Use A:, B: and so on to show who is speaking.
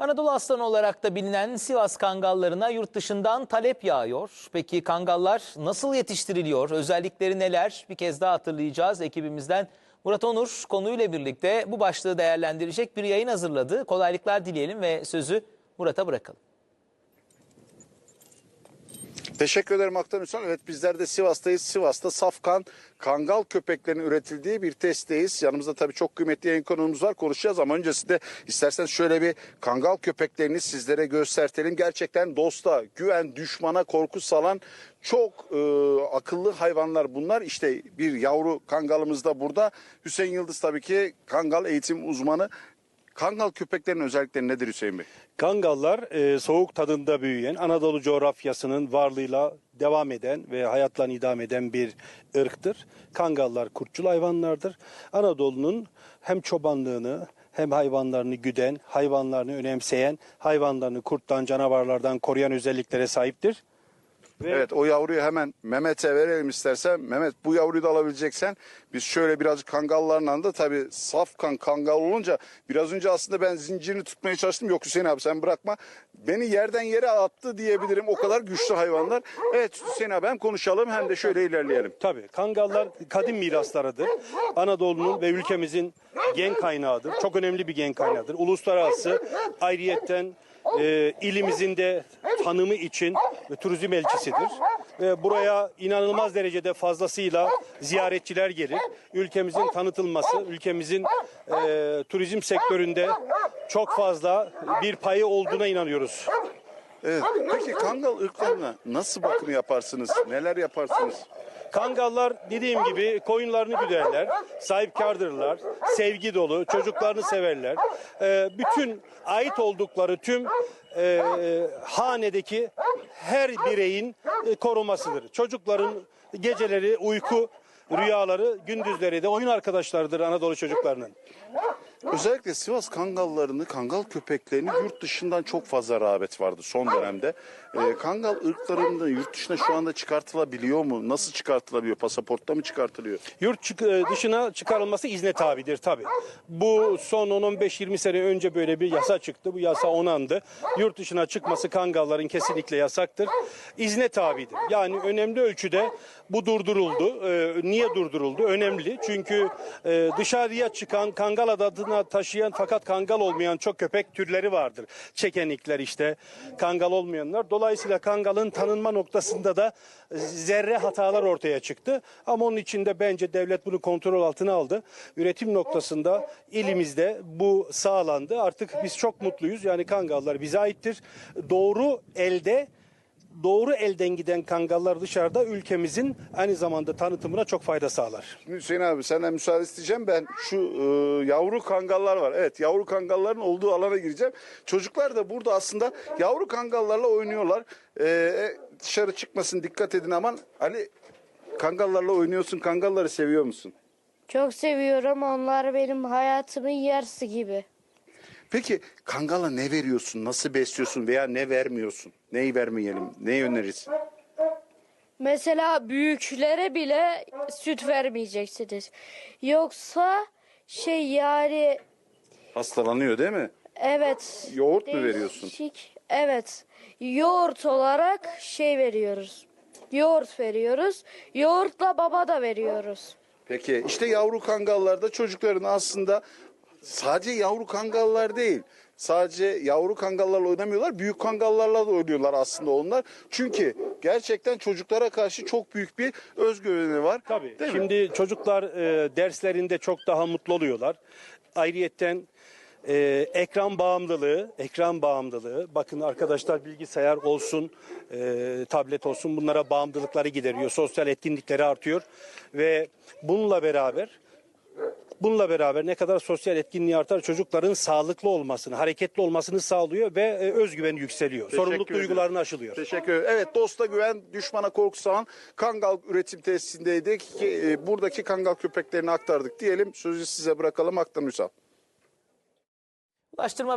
A: Anadolu aslanı olarak da bilinen Sivas kangallarına yurt dışından talep yağıyor. Peki kangallar nasıl yetiştiriliyor? Özellikleri neler? Bir kez daha hatırlayacağız ekibimizden. Murat Onur konuyla birlikte bu başlığı değerlendirecek bir yayın hazırladı. Kolaylıklar dileyelim ve sözü Murat'a bırakalım.
B: Teşekkür ederim Aktan Ünsal. Evet bizler de Sivas'tayız. Sivas'ta safkan kangal köpeklerinin üretildiği bir testteyiz. Yanımızda tabii çok kıymetli yayın konuğumuz var. Konuşacağız ama öncesinde isterseniz şöyle bir kangal köpeklerini sizlere göstertelim. Gerçekten dosta, güven, düşmana korku salan çok e, akıllı hayvanlar bunlar. İşte bir yavru kangalımız da burada. Hüseyin Yıldız tabii ki kangal eğitim uzmanı. Kangal köpeklerin özellikleri nedir Hüseyin Bey?
C: Kangallar e, soğuk tadında büyüyen, Anadolu coğrafyasının varlığıyla devam eden ve hayatlarını idame eden bir ırktır. Kangallar kurtçul hayvanlardır. Anadolu'nun hem çobanlığını hem hayvanlarını güden, hayvanlarını önemseyen, hayvanlarını kurttan, canavarlardan koruyan özelliklere sahiptir. Ve
B: Evet o yavruyu hemen Mehmet'e verelim istersen. Mehmet bu yavruyu da alabileceksen biz şöyle birazcık kangallarla da tabii saf kan kangal olunca biraz önce aslında ben zincirini tutmaya çalıştım. Yok Hüseyin abi sen bırakma. Beni yerden yere attı diyebilirim. O kadar güçlü hayvanlar. Evet Hüseyin abi hem konuşalım hem de şöyle ilerleyelim.
C: Tabii kangallar kadim miraslarıdır. Anadolu'nun ve ülkemizin gen kaynağıdır. Çok önemli bir gen kaynağıdır. Uluslararası ayrıyetten e, ilimizin de tanımı için ve turizm elçisidir. Ve buraya inanılmaz derecede fazlasıyla ziyaretçiler gelir. Ülkemizin tanıtılması, ülkemizin e, turizm sektöründe çok fazla bir payı olduğuna inanıyoruz.
B: Evet. Peki kangal ırklarına nasıl bakım yaparsınız? Neler yaparsınız?
C: Kangallar dediğim gibi koyunlarını güderler, sahipkardırlar, sevgi dolu, çocuklarını severler. Ee, bütün ait oldukları tüm e, hanedeki her bireyin e, korumasıdır. Çocukların geceleri uyku rüyaları, gündüzleri de oyun arkadaşlarıdır Anadolu çocuklarının.
B: Özellikle Sivas kangallarını, kangal köpeklerini yurt dışından çok fazla rağbet vardı son dönemde. Ee, kangal ırklarında yurt dışına şu anda çıkartılabiliyor mu? Nasıl çıkartılabiliyor? Pasaportta mı çıkartılıyor?
C: Yurt e, dışına çıkarılması izne tabidir tabi. Bu son 10-15-20 sene önce böyle bir yasa çıktı. Bu yasa onandı. Yurt dışına çıkması kangalların kesinlikle yasaktır. İzne tabidir. Yani önemli ölçüde bu durduruldu. Ee, niye durduruldu? Önemli. Çünkü e, dışarıya çıkan kangal adını taşıyan fakat kangal olmayan çok köpek türleri vardır. Çekenikler işte kangal olmayanlar. Dolayısıyla kangalın tanınma noktasında da e, zerre hatalar ortaya çıktı. Ama onun için de bence devlet bunu kontrol altına aldı. Üretim noktasında ilimizde bu sağlandı. Artık biz çok mutluyuz. Yani kangallar bize aittir. Doğru elde doğru elden giden kangallar dışarıda ülkemizin aynı zamanda tanıtımına çok fayda sağlar.
B: Şimdi Hüseyin abi senden müsaade isteyeceğim. Ben şu e, yavru kangallar var. Evet yavru kangalların olduğu alana gireceğim. Çocuklar da burada aslında yavru kangallarla oynuyorlar. Ee, dışarı çıkmasın dikkat edin aman. Ali kangallarla oynuyorsun. Kangalları seviyor musun?
D: Çok seviyorum. Onlar benim hayatımın yarısı gibi.
B: Peki kangala ne veriyorsun? Nasıl besliyorsun veya ne vermiyorsun? Neyi vermeyelim? Neyi önerirsin?
D: Mesela büyüklere bile süt vermeyeceksiniz. Yoksa şey yani
B: Hastalanıyor değil mi?
D: evet.
B: Yoğurt mu veriyorsun?
D: değişik- Evet. Yoğurt olarak şey veriyoruz. Yoğurt veriyoruz. Yoğurtla baba da veriyoruz.
B: Peki işte yavru kangallarda çocukların aslında sadece yavru kangallar değil. Sadece yavru kangallarla oynamıyorlar. Büyük kangallarla da oynuyorlar aslında onlar. Çünkü gerçekten çocuklara karşı çok büyük bir özgüveni var.
C: Tabii.
B: Değil mi?
C: Şimdi çocuklar e, derslerinde çok daha mutlu oluyorlar. Ayrıyetten e, ekran bağımlılığı, ekran bağımlılığı. Bakın arkadaşlar bilgisayar olsun, e, tablet olsun bunlara bağımlılıkları gideriyor. Sosyal etkinlikleri artıyor ve bununla beraber Bununla beraber ne kadar sosyal etkinliği artar çocukların sağlıklı olmasını, hareketli olmasını sağlıyor ve e, özgüveni yükseliyor. Sorumluluk
B: ederim.
C: duygularını aşılıyor.
B: Teşekkür ederim. Evet dosta güven, düşmana korku sağan Kangal üretim tesisindeydik. Ki, e, Buradaki Kangal köpeklerini aktardık diyelim. Sözü size bırakalım Aktan Ünsal.
A: Ulaştırma